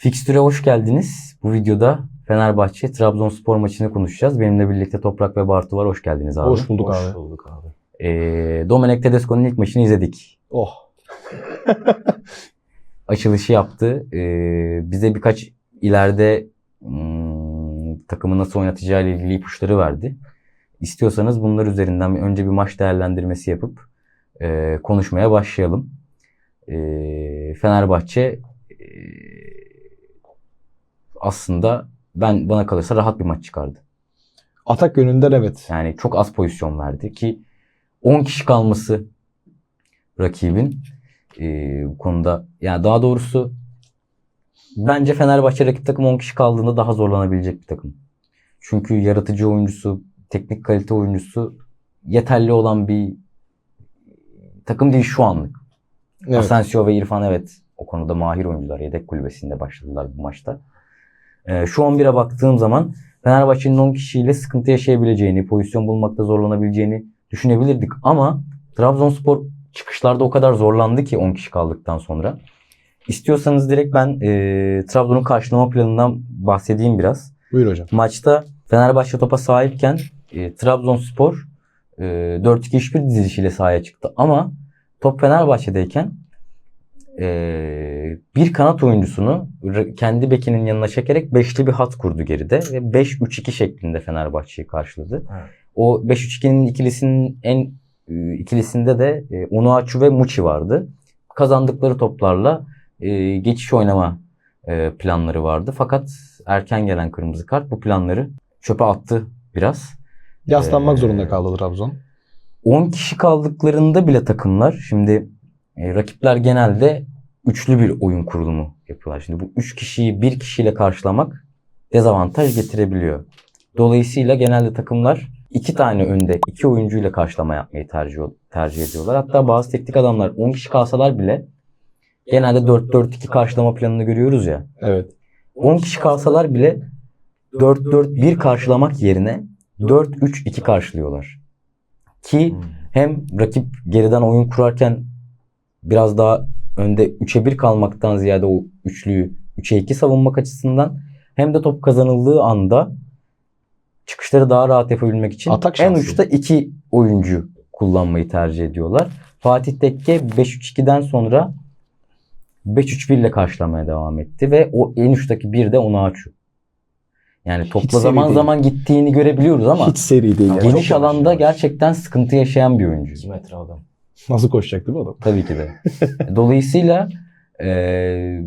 Fikstüre hoş geldiniz. Bu videoda Fenerbahçe Trabzonspor maçını konuşacağız. Benimle birlikte Toprak ve Bartu var. Hoş geldiniz abi. Hoş bulduk Hoş abi. bulduk abi. Ee, Domenech Tedesco'nun ilk maçını izledik. Oh. Açılışı yaptı. Ee, bize birkaç ileride hmm, takımı nasıl oynatacağı ile ilgili ipuçları verdi. İstiyorsanız bunlar üzerinden bir- önce bir maç değerlendirmesi yapıp e, konuşmaya başlayalım. Ee, Fenerbahçe e, aslında ben bana kalırsa rahat bir maç çıkardı. Atak yönünden evet. Yani çok az pozisyon verdi ki 10 kişi kalması rakibin e, bu konuda yani daha doğrusu bence Fenerbahçe rakip takım 10 kişi kaldığında daha zorlanabilecek bir takım. Çünkü yaratıcı oyuncusu, teknik kalite oyuncusu yeterli olan bir takım değil şu anlık. Evet. Asensio ve İrfan evet o konuda mahir oyuncular. Yedek kulübesinde başladılar bu maçta. Ee, şu 11'e baktığım zaman Fenerbahçe'nin 10 kişiyle sıkıntı yaşayabileceğini, pozisyon bulmakta zorlanabileceğini düşünebilirdik. Ama Trabzonspor çıkışlarda o kadar zorlandı ki 10 kişi kaldıktan sonra. İstiyorsanız direkt ben e, Trabzon'un karşılama planından bahsedeyim biraz. Buyur hocam. Maçta Fenerbahçe topa sahipken e, Trabzonspor e, 4-2-3-1 dizilişiyle sahaya çıktı. Ama top Fenerbahçe'deyken e, bir kanat oyuncusunu kendi bekinin yanına çekerek beşli bir hat kurdu geride ve 5-3-2 şeklinde Fenerbahçe'yi karşıladı. Evet. O 5-3-2'nin ikilisinin en e, ikilisinde de e, Onuachu ve Muçi vardı. Kazandıkları toplarla e, geçiş oynama e, planları vardı. Fakat erken gelen kırmızı kart bu planları çöpe attı biraz. Yaslanmak Ee, zorunda kaldı Trabzon. 10 kişi kaldıklarında bile takımlar şimdi e, rakipler genelde üçlü bir oyun kurulumu yapıyorlar. Şimdi bu 3 kişiyi bir kişiyle karşılamak dezavantaj getirebiliyor. Dolayısıyla genelde takımlar iki tane önde iki oyuncuyla karşılama yapmayı tercih, tercih ediyorlar. Hatta bazı teknik adamlar 10 kişi kalsalar bile genelde 4-4-2 karşılama planını görüyoruz ya. Evet. 10 kişi kalsalar bile 4-4-1 karşılamak yerine 4-3-2 karşılıyorlar. Ki hem rakip geriden oyun kurarken biraz daha önde 3'e 1 kalmaktan ziyade o üçlüyü 3'e 2 savunmak açısından hem de top kazanıldığı anda çıkışları daha rahat yapabilmek için Atak en şansı. uçta 2 oyuncu kullanmayı tercih ediyorlar. Fatih Tekke 5-3-2'den sonra 5-3-1 ile karşılamaya devam etti ve o en uçtaki bir de açıyor. Yani topla seri zaman değil. zaman gittiğini görebiliyoruz ama Hiç seri değil. Yani. geniş alanda gerçekten sıkıntı yaşayan bir oyuncu. 2 metre adam. Nasıl koşacak değil mi adam? Tabii ki de. Dolayısıyla eee,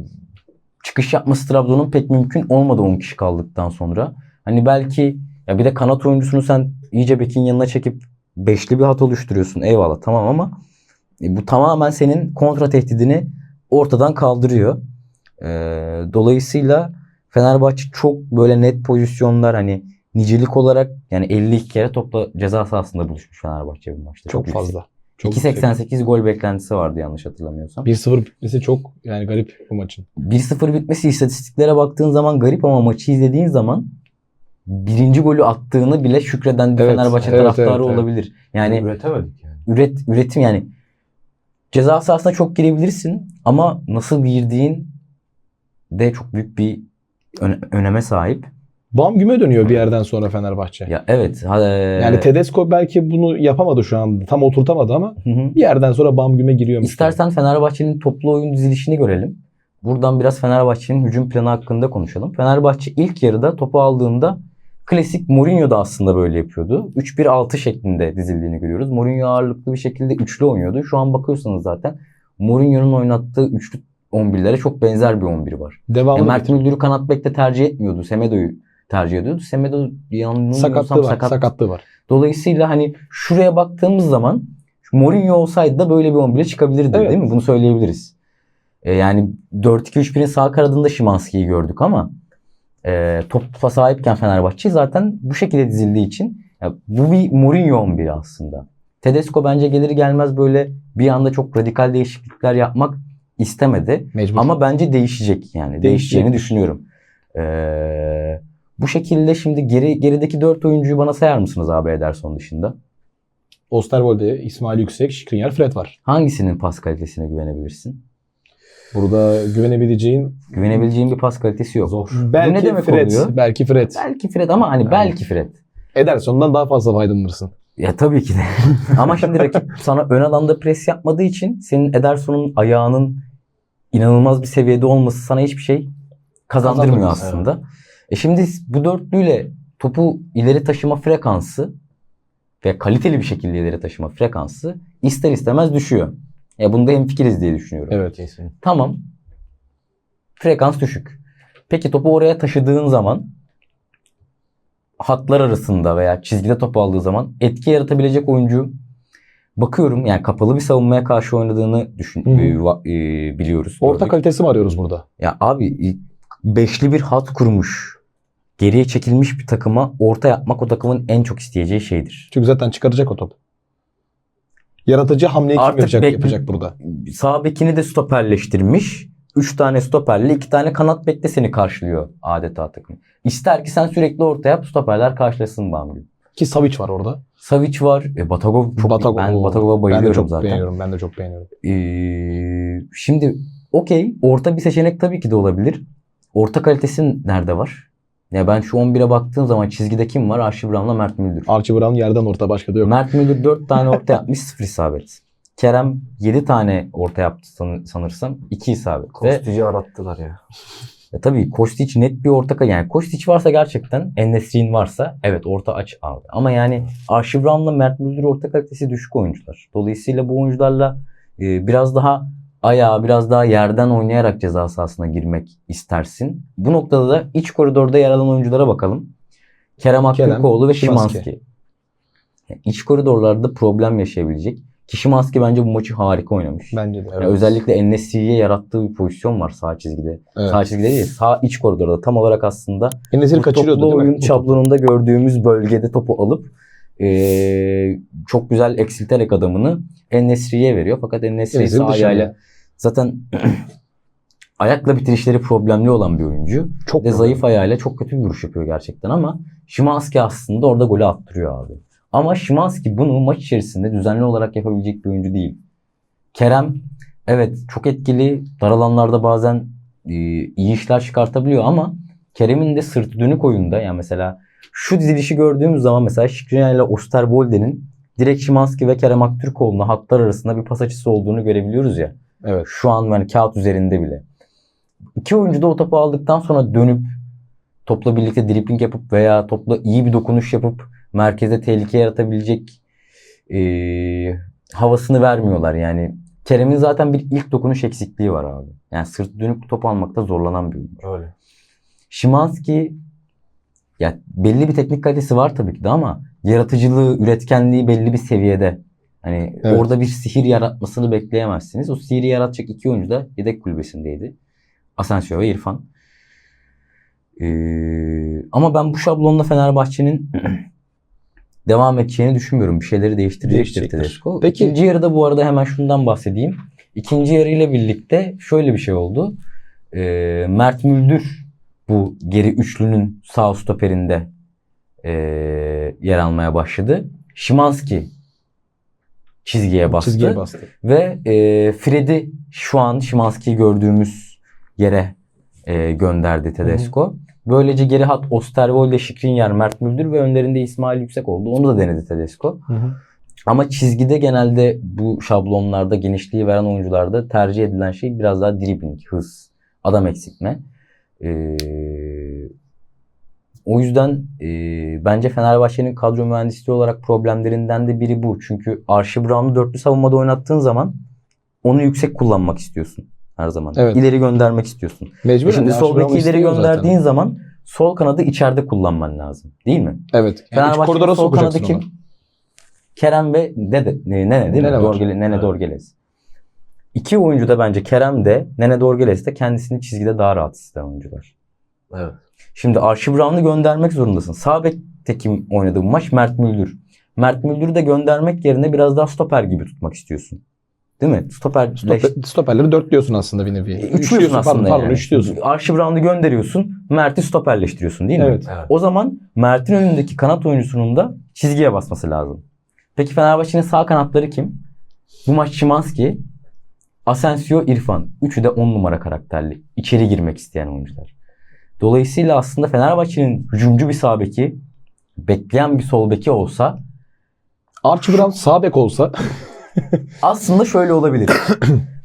çıkış yapması Trabzon'un pek mümkün olmadı 10 kişi kaldıktan sonra. Hani belki ya bir de kanat oyuncusunu sen iyice bekin yanına çekip beşli bir hat oluşturuyorsun. Eyvallah tamam ama e, bu tamamen senin kontra tehdidini ortadan kaldırıyor. Eee, dolayısıyla Fenerbahçe çok böyle net pozisyonlar hani nicelik olarak yani 52 kere topla ceza sahasında buluşmuş Fenerbahçe bu maçta. Çok yüksek. fazla. Çok yüksek. 2.88 gol beklentisi vardı yanlış hatırlamıyorsam. 1-0 bitmesi çok yani garip bu maçın. 1-0 bitmesi istatistiklere baktığın zaman garip ama maçı izlediğin zaman birinci golü attığını bile şükreden bir Evet, Fenerbahçe evet, taraftarı evet, evet. olabilir. Yani üretemedik yani. üret üretim yani ceza sahasına çok girebilirsin ama nasıl girdiğin de çok büyük bir öne- öneme sahip. Bam güme dönüyor bir yerden sonra Fenerbahçe. Ya evet. ha- Yani Tedesco belki bunu yapamadı şu an. Tam oturtamadı ama Hı hı. bir yerden sonra bam güme giriyormuş. İstersen Fenerbahçe'nin toplu oyun dizilişini görelim. Buradan biraz Fenerbahçe'nin hücum planı hakkında konuşalım. Fenerbahçe ilk yarıda topu aldığında klasik Mourinho da aslında böyle yapıyordu. 3-1-6 şeklinde dizildiğini görüyoruz. Mourinho ağırlıklı bir şekilde üçlü oynuyordu. Şu an bakıyorsanız zaten Mourinho'nun oynattığı üçlü 11'lere çok benzer bir 11 var. Devamlı Yani Mert Müldür'ü kanat bekte tercih etmiyordu. Semedo'yu tercih ediyordu. Semedo yanılmıyorsam sakat. Sakatlığı var. Dolayısıyla hani şuraya baktığımız zaman Mourinho olsaydı da böyle bir 11'e çıkabilirdi Evet. değil mi? Bunu söyleyebiliriz. E, yani 4-2-3-1'in sağ kanadında Şimanski'yi gördük ama e, topa sahipken Fenerbahçe zaten bu şekilde dizildiği için ya, bu bir Mourinho 11 aslında. Tedesco bence gelir gelmez böyle bir anda çok radikal değişiklikler yapmak istemedi. Mecbur. Ama bence değişecek yani. Değişeceğini düşünüyorum. Ee, bu şekilde şimdi geri gerideki 4 oyuncuyu bana sayar mısınız abi Ederson dışında? Osterwolde, İsmail Yüksek, Skriniar, Fred var. Hangisinin pas kalitesine güvenebilirsin? Burada güvenebileceğin Güvenebileceğin bir pas kalitesi yok. Zor. belki ne demek Fred. oluyor? Belki Fred. Belki Fred ama hani belki Fred. Ederson'dan daha fazla faydalanırsın. Ya tabii ki de. Ama şimdi rakip sana ön alanda pres yapmadığı için senin Ederson'un ayağının inanılmaz bir seviyede olması sana hiçbir şey kazandırmıyor aslında. E şimdi bu dörtlüyle topu ileri taşıma frekansı ve kaliteli bir şekilde ileri taşıma frekansı ister istemez düşüyor. Ya bunda hemfikiriz diye düşünüyorum. Evet. Kesin. Tamam. Frekans düşük. Peki topu oraya taşıdığın zaman hatlar arasında veya çizgide topu aldığı zaman etki yaratabilecek oyuncu bakıyorum yani kapalı bir savunmaya karşı oynadığını düşün e, e, biliyoruz. Orta gördük. kalitesi mi arıyoruz burada? Ya abi e, beşli bir hat kurmuş. Geriye çekilmiş bir takıma orta yapmak o takımın en çok isteyeceği şeydir. Çünkü zaten çıkaracak o top. Yaratıcı hamleyi kim Artık yapacak, bek- yapacak burada? Sağ bekini de stoperleştirmiş. 3 tane stoperle 2 tane kanat bekle seni karşılıyor adeta takım. İster ki sen sürekli orta yap stoperler karşılasın Bamgül. Ki Savic var orada. Savic var. E, Batagov çok Batagov- ben Batagov'a Ben de bayılıyorum çok zaten. beğeniyorum. Ben de çok beğeniyorum. Ee, şimdi okey orta bir seçenek tabii ki de olabilir. Orta kalitesi nerede var? Ya ben şu 11'e baktığım zaman çizgide kim var? Arşi Brown'la Mert Müldür. Archie Brown yerden orta başka da yok. Mert Müldür 4 tane orta yapmış 0 isabet. Kerem 7 tane orta yaptı san- sanırsam 2 isabet. Ve Kostici arattılar ya. E tabii Kostić net bir orta yani Kostić varsa gerçekten Enesri'nin varsa evet orta aç abi. Ama yani Archie Brown'la Mert Müldür orta kalitesi düşük oyuncular. Dolayısıyla bu oyuncularla e, biraz daha ayağa biraz daha yerden oynayarak ceza sahasına girmek istersin. Bu noktada da iç koridorda yer alan oyunculara bakalım. Kerem Aktürkoğlu ve. Şimanski. Yani iç koridorlarda problem yaşayabilecek. Ki Szymanski bence bu maçı harika oynamış. Bence de. Yani Evet. özellikle Enesri'ye yarattığı bir pozisyon var sağ çizgide. Evet. Sağ çizgide değil, sağ iç koridorda tam olarak aslında Enesiri kaçırıyordu toplu değil oyun mi? şablonunda gördüğümüz bölgede topu alıp eee, çok güzel eksilterek adamını Enesri'ye veriyor. Fakat Enesri dışarıda. ayağıyla zaten ayakla bitirişleri problemli olan bir oyuncu. Çok de zayıf ayağıyla çok kötü bir vuruş yapıyor gerçekten ama Szymanski aslında orada golü attırıyor abi. Ama Szymanski bunu maç içerisinde düzenli olarak yapabilecek bir oyuncu değil. Kerem evet çok etkili. Dar alanlarda bazen e, iyi işler çıkartabiliyor ama Kerem'in de sırtı dönük oyunda yani mesela şu dizilişi gördüğümüz zaman mesela Skriniar ile Osterwolde'nin direkt Szymanski ve Kerem Aktürkoğlu'na hatlar arasında bir pas açısı olduğunu görebiliyoruz ya. Evet. Şu an yani kağıt üzerinde bile. İki oyuncu da o topu aldıktan sonra dönüp topla birlikte dribling yapıp veya topla iyi bir dokunuş yapıp merkeze tehlike yaratabilecek eee, havasını vermiyorlar. Yani Kerem'in zaten bir ilk dokunuş eksikliği var abi. Yani sırt dönüp top almakta zorlanan bir oyuncu. Öyle. Şimanski ya belli bir teknik kalitesi var tabii ki de ama yaratıcılığı, üretkenliği belli bir seviyede. Hani Evet. orada bir sihir yaratmasını bekleyemezsiniz. O sihiri yaratacak iki oyuncu da yedek kulübesindeydi. Asensio ve İrfan. Ee, ama ben bu şablonla Fenerbahçe'nin devam edeceğini düşünmüyorum. Bir şeyleri değiştirecektir. Tedesco. Peki- İkinci yarıda bu arada hemen şundan bahsedeyim. İkinci yarıyla birlikte şöyle bir şey oldu. Ee, Mert Müldür bu geri üçlünün sağ stoperinde ee, yer almaya başladı. Şimanski çizgiye bastı. Çizgiye bastı. Ve e, Fred'i şu an Şimanski'yi gördüğümüz yere e, gönderdi Tedesco. Böylece geri hat Osterwolde, Skriniar, Mert Müldür ve önlerinde İsmail Yüksek oldu. Onu da denedi Tedesco. Hı hı. Ama çizgide genelde bu şablonlarda genişliği veren oyuncularda tercih edilen şey biraz daha dribbling, hız, adam eksiltme. Ee, o yüzden e, bence Fenerbahçe'nin kadro mühendisliği olarak problemlerinden de biri bu. Çünkü Archie Brown'u dörtlü savunmada oynattığın zaman onu yüksek kullanmak istiyorsun her zaman. Evet. İleri göndermek istiyorsun. Mecbur. Şimdi sol beki ileri gönderdiğin zaten. zaman sol kanadı içeride kullanman lazım. Değil mi? Evet. Yani Fenerbahçe'nin sol kanadı kim? Kerem ve Dede, Nene değil mi? Dorgele, Nene Evet. Dorgeles. İki oyuncu da bence Kerem de Nene Dorgeles de kendisini çizgide daha rahat hisseden oyuncular. Evet. Şimdi Archie Brown'u göndermek zorundasın. Sağ bekte kim oynadı bu maç? Mert Müldür. Mert Müldür'ü de göndermek yerine biraz daha stoper gibi tutmak istiyorsun. Değil mi? Stoper, Stoper, stoperleri dörtlüyorsun aslında bir nevi. Üçlüyorsun aslında pardon, pardon yani. üçlüyorsun. Archie Brown'u gönderiyorsun. Mert'i stoperleştiriyorsun değil mi? Evet. Evet. O zaman Mert'in önündeki kanat oyuncusunun da çizgiye basması lazım. Peki Fenerbahçe'nin sağ kanatları kim? Bu maç Şimanski, Asensio, İrfan. Üçü de 10 numara karakterli. İçeri girmek isteyen oyuncular. Dolayısıyla aslında Fenerbahçe'nin hücumcu bir sağ beki, bekleyen bir sol beki olsa Archie Brown sağ bek olsa aslında şöyle olabilir.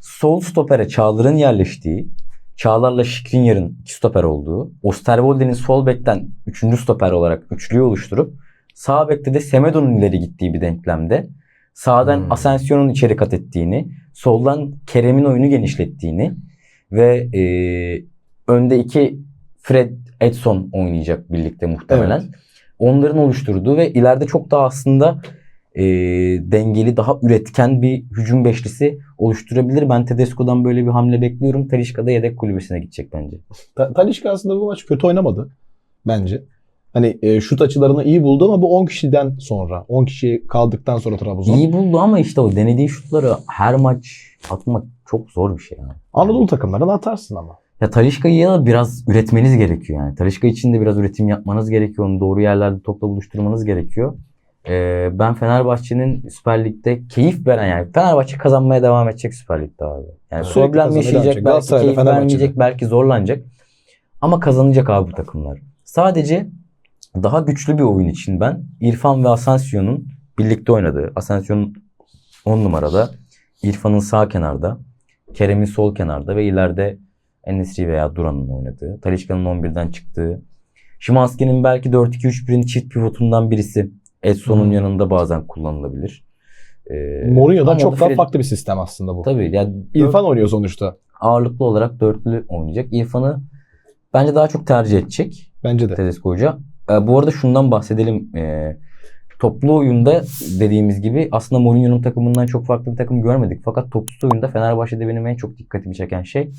sol stopere Çağlar'ın yerleştiği, Çağlar'la Şikrinyar'ın iki stoper olduğu, Osterwolde'nin sol bekten üçüncü stoper olarak üçlüyü oluşturup sağ bekte de Semedo'nun ileri gittiği bir denklemde sağdan Hmm. Asensio'nun içeri kat ettiğini, soldan Kerem'in oyunu genişlettiğini ve e, önde iki Fred Edson oynayacak birlikte muhtemelen. Evet. Onların oluşturduğu ve ileride çok daha aslında e, dengeli, daha üretken bir hücum beşlisi oluşturabilir. Ben Tedesco'dan böyle bir hamle bekliyorum. Talişka da yedek kulübesine gidecek bence. Ta- Talisca aslında bu maç kötü oynamadı bence. Hani e, şut açılarını iyi buldu ama bu 10 kişiden sonra, 10 kişi kaldıktan sonra Trabzon. İyi buldu ama işte o denediği şutları her maç atmak çok zor bir şey. Yani. Anadolu takımlarına atarsın ama. Ya Talişka'yı da biraz üretmeniz gerekiyor yani. Talişka için de biraz üretim yapmanız gerekiyor. Onu doğru yerlerde topla buluşturmanız gerekiyor. Ee, ben Fenerbahçe'nin Süper Lig'de keyif veren yani Fenerbahçe kazanmaya devam edecek Süper Lig'de abi. Yani Sürekli problem yaşayacak, belki keyif vermeyecek, belki zorlanacak. Ama kazanacak abi bu takımlar. Sadece daha güçlü bir oyun için ben İrfan ve Asensio'nun birlikte oynadığı, Asensio'nun 10 numarada, İrfan'ın sağ kenarda, Kerem'in sol kenarda ve ileride Enesri veya Duran'ın oynadığı, Talişka'nın 11'den çıktığı, Şimanski'nin belki 4-2-3-1'in çift pivotundan birisi Edson'un Hmm. yanında bazen kullanılabilir. Ee, Mourinho'dan çok daha Fred- farklı bir sistem aslında bu. Tabii. Yani İrfan oynuyor sonuçta. ağırlıklı olarak dörtlü oynayacak. İrfan'ı bence daha çok tercih edecek Bence de. Tedesco Hoca. Ee, bu arada şundan bahsedelim. Ee, toplu oyunda dediğimiz gibi aslında Mourinho'nun takımından çok farklı bir takım görmedik. Fakat toplu oyunda Fenerbahçe'de benim en çok dikkatimi çeken şey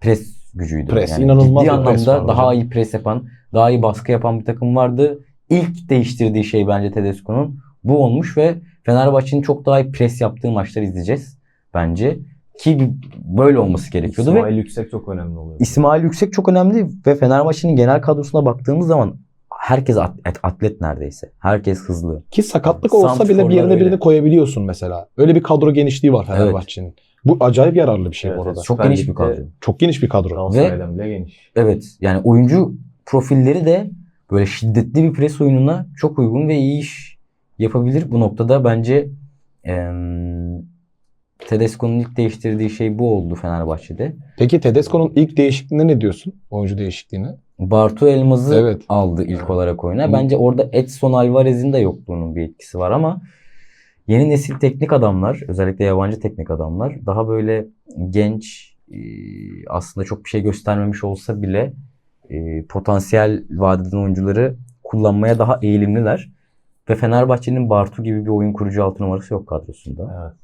pres gücüydü. Pres, inanılmaz ciddi bir pres anlamda var daha hocam. iyi pres yapan, daha iyi baskı yapan bir takım vardı. İlk değiştirdiği şey bence Tedesco'nun bu olmuş ve Fenerbahçe'nin çok daha iyi pres yaptığı maçlar izleyeceğiz bence. Ki böyle olması gerekiyordu ve İsmail Yüksek çok önemli oluyor. İsmail Yüksek çok önemli ve Fenerbahçe'nin genel kadrosuna baktığımız zaman herkes atlet, atlet neredeyse. Herkes hızlı. Ki sakatlık olsa bile bir yerine öyle. birini koyabiliyorsun mesela. Öyle bir kadro genişliği var Fenerbahçe'nin. Bu acayip yararlı bir şey Evet, bu arada. evet. Çok geniş bir kadro. Çok geniş bir kadro. Galatasaray'dan bile geniş. Evet yani oyuncu profilleri de böyle şiddetli bir pres oyununa çok uygun ve iyi iş yapabilir. Bu noktada bence em, Tedesco'nun ilk değiştirdiği şey bu oldu Fenerbahçe'de. Peki Tedesco'nun ilk değişikliğine ne diyorsun? Oyuncu değişikliğine. Bartu Elmaz'ı Evet. aldı ilk olarak oyuna. Hı. Bence orada Edson Alvarez'in de yokluğunun bir etkisi var ama yeni nesil teknik adamlar, özellikle yabancı teknik adamlar daha böyle genç e, aslında çok bir şey göstermemiş olsa bile e, potansiyel vadeden oyuncuları kullanmaya daha eğilimliler. Ve Fenerbahçe'nin Bartu gibi bir oyun kurucu altı numarası yok kadrosunda. Evet.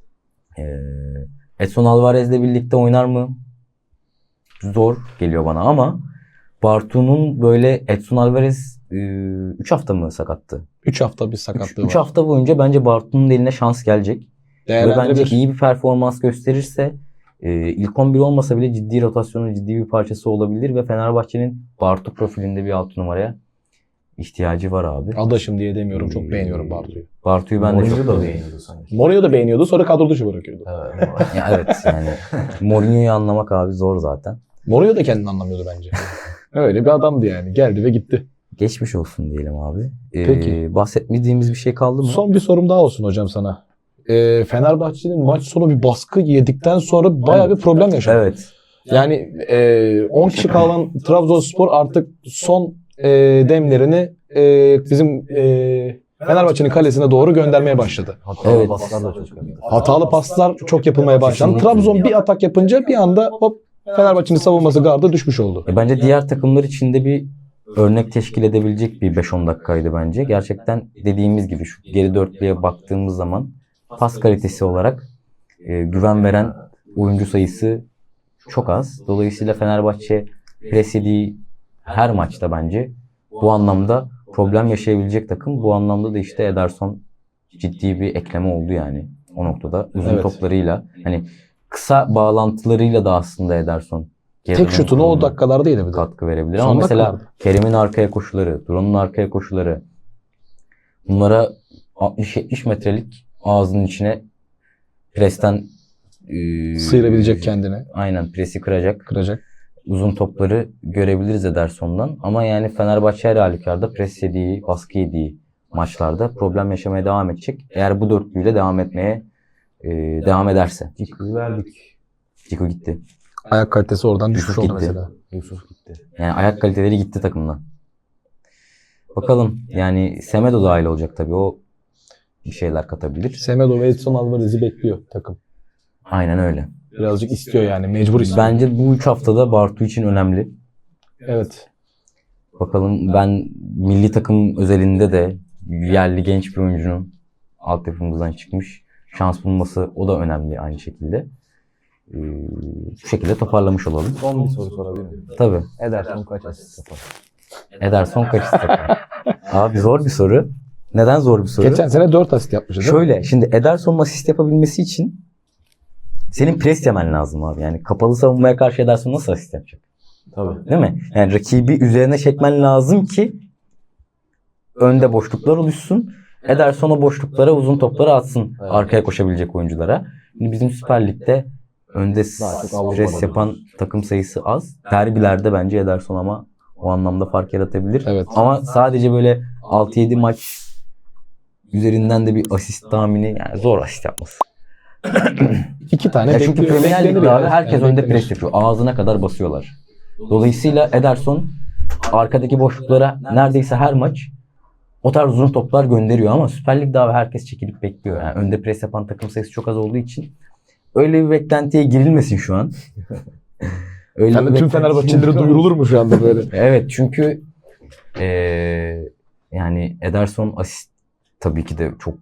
Ee, Edson Alvarez'le birlikte oynar mı? Zor geliyor bana ama Bartu'nun böyle Edson Alvarez 3 hafta mı sakattı? 3 hafta bir 3 sakatlığı var. hafta boyunca bence Bartu'nun eline şans gelecek. Ve bence iyi bir performans gösterirse e, ilk 11 olmasa bile ciddi rotasyonun ciddi bir parçası olabilir ve Fenerbahçe'nin Bartu profilinde bir 6 numaraya ihtiyacı var abi. Adaşım diye demiyorum. Çok beğeniyorum Bartu'yu. Bartu'yu ben de Mourinho çok da beğeniyordu sanki. Mourinho da beğeniyordu. Sonra kadro dışı bırakıyordu. Evet. Ya evet yani Mourinho'yu anlamak abi zor zaten. Mourinho da kendini anlamıyordu bence. Öyle bir adamdı yani. Geldi ve gitti. Geçmiş olsun diyelim abi. Ee, Peki. Bahsetmediğimiz bir şey kaldı mı? Son bir sorum daha olsun hocam sana. Ee, Fenerbahçe'nin maç sonu bir baskı yedikten sonra bayağı bir problem yaşadı. Evet. Yani e, 10 kişi kalan Trabzonspor artık son e, demlerini e, bizim e, Fenerbahçe'nin kalesine doğru göndermeye başladı. Hatalı Evet. paslar da çok önemli. Hatalı paslar çok yapılmaya başlandı. Trabzon bir atak yapınca bir anda hop Fenerbahçe'nin savunması gardı düşmüş oldu. E, bence diğer takımlar için de bir örnek teşkil edebilecek bir 5-10 dakikaydı bence. Gerçekten dediğimiz gibi şu geri dörtlüye baktığımız zaman pas kalitesi olarak e, güven veren oyuncu sayısı çok az. Dolayısıyla Fenerbahçe pres her maçta bence bu anlamda problem yaşayabilecek takım. Bu anlamda da işte Ederson ciddi bir ekleme oldu yani o noktada. Uzun Evet. toplarıyla hani kısa bağlantılarıyla da aslında Ederson Tek şutunu o kurulumuna dakikalardaydı bir katkı verebilir. Son Ama mesela dakikalarda. Kerim'in arkaya koşuları, Duran'ın arkaya koşuları bunlara 60-70 metrelik ağzının içine presten e, Sıyırabilecek kendini. Aynen presi kıracak. Kıracak. Uzun topları görebiliriz Ederson'dan. Ama yani Fenerbahçe her halükarda pres yediği, baskı yediği maçlarda problem yaşamaya devam edecek. Eğer bu dörtlüyle devam etmeye e, devam ederse. Ciku'yu verdik. Ciku gitti. Ayak kalitesi oradan düşmüş Yusuf oldu gitti. mesela. Yusuf gitti. Yani ayak kaliteleri gitti takımdan. Bakalım yani Semedo dahil olacak tabii. O bir şeyler katabilir. Semedo ve Edson Alvarez'i bekliyor takım. Aynen öyle. Birazcık istiyor yani. Mecbur istiyor. Bence bu üç haftada Bartu için önemli. Evet. Bakalım ben milli takım özelinde de yerli genç bir oyuncunun altyapımızdan çıkmış şans bulması o da önemli aynı şekilde. Ee, bu şekilde toparlamış olalım. Son bir soru sorabilir miyim? Tabii. Ederson kaç asist yapar? Ederson kaç ister? Abi zor bir soru. Neden zor bir soru? Geçen sene 4 asist yapmıştı değil mi? Şöyle şimdi Ederson'un asist yapabilmesi için senin pres yemen lazım abi. Yani kapalı savunmaya karşı Ederson nasıl asist yapacak? Tabii. Değil mi? Yani rakibi üzerine çekmen lazım ki önde boşluklar oluşsun. Ederson o boşluklara uzun topları atsın. Evet. Arkaya koşabilecek oyunculara. Şimdi bizim Süper Lig'de önde pres yapan takım sayısı az. Derbilerde bence Ederson ama o anlamda fark yaratabilir. Evet. Ama sadece böyle 6-7 maç üzerinden de bir asist tahmini yani zor asist yapması. İki tane Ya çünkü bekliyor- Premier Lig'de abi herkes Yani önde beklenir. pres yapıyor. Ağzına kadar basıyorlar. Dolayısıyla Ederson arkadaki boşluklara neredeyse her maç o tarz uzun toplar gönderiyor ama Süper Lig'de abi herkes çekilip bekliyor. Yani önde pres yapan takım sayısı çok az olduğu için öyle bir beklentiye girilmesin şu an. öyle Yani tüm Fenerbahçelilere duyurulur mu şu anda böyle? Evet çünkü eee, yani Ederson asist tabii ki de çok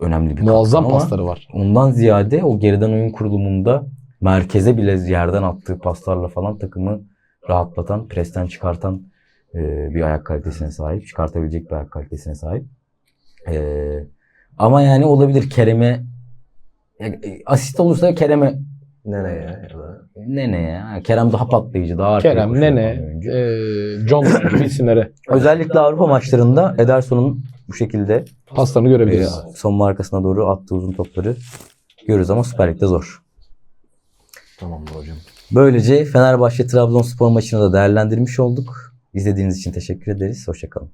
önemli bir Muazzam katkı pasları var. Ondan ziyade o geriden oyun kurulumunda merkeze bile yerden attığı paslarla falan takımı rahatlatan, presten çıkartan e, bir ayak kalitesine sahip. Çıkartabilecek bir ayak kalitesine sahip. E, ama yani olabilir Kerem'e e, asist olursa Kerem'e Nereye ya da? ne ne ya? Kerem daha patlayıcı, daha Kerem, Nene, e, John gibi isimlere Özellikle Avrupa maçlarında Ederson'un bu şekilde paslarını e, görebiliriz. son markasına doğru attığı uzun topları görüyoruz ama Süper Lig'de zor. Tamamdır hocam. Böylece Fenerbahçe Trabzonspor maçını da değerlendirmiş olduk. İzlediğiniz için teşekkür ederiz. Hoşçakalın.